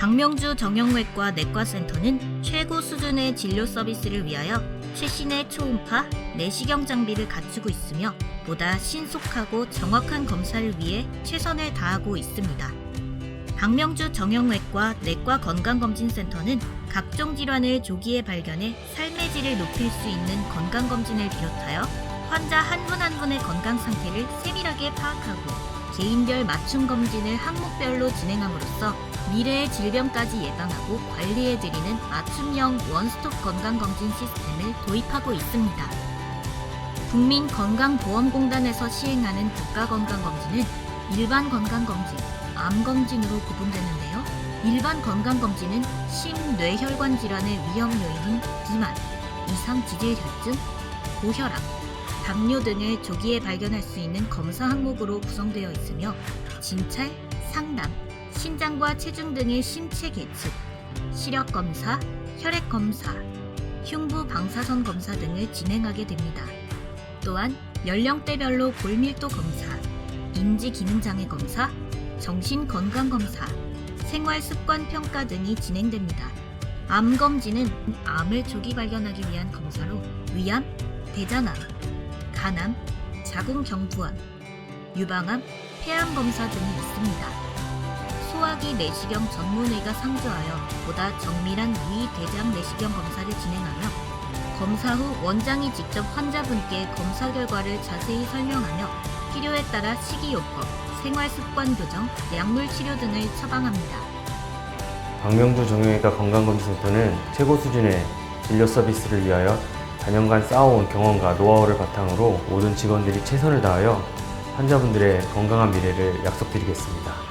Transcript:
박명주 정형외과 내과센터는 최고 수준의 진료 서비스를 위하여 최신의 초음파, 내시경 장비를 갖추고 있으며 보다 신속하고 정확한 검사를 위해 최선을 다하고 있습니다. 박명주 정형외과 내과 건강검진센터는 각종 질환을 조기에 발견해 삶의 질을 높일 수 있는 건강검진을 비롯하여 환자 한 분한 분의 건강 상태를 세밀하게 파악하고 개인별 맞춤 검진을 항목별로 진행함으로써 미래의 질병까지 예방하고 관리해드리는 맞춤형 원스톱 건강검진 시스템을 도입하고 있습니다. 국민건강보험공단에서 시행하는 국가건강검진은 일반 건강검진, 암검진으로 구분되는데요. 일반 건강검진은 심뇌혈관 질환의 위험 요인인 비만, 이상 지질혈증, 고혈압, 당뇨 등을 조기에 발견할 수 있는 검사 항목으로 구성되어 있으며 진찰, 상담, 신장과 체중 등의 신체 계측, 시력 검사, 혈액 검사, 흉부 방사선 검사 등을 진행하게 됩니다. 또한 연령대별로 골밀도 검사, 인지 기능 장애 검사, 정신 건강 검사, 생활 습관 평가 등이 진행됩니다. 암 검진은 암을 조기 발견하기 위한 검사로 위암, 대장암, 간암, 자궁경부암, 유방암, 폐암 검사 등이 있습니다. 소화기 내시경 전문의가 상주하여 보다 정밀한 위, 대장 내시경 검사를 진행하며 검사 후 원장이 직접 환자분께 검사 결과를 자세히 설명하며 필요에 따라 식이요법, 생활습관 교정, 약물 치료 등을 처방합니다. 박명주 정형외과 건강검진센터는 최고 수준의 진료 서비스를 위하여 4년간 쌓아온 경험과 노하우를 바탕으로 모든 직원들이 최선을 다하여 환자분들의 건강한 미래를 약속드리겠습니다.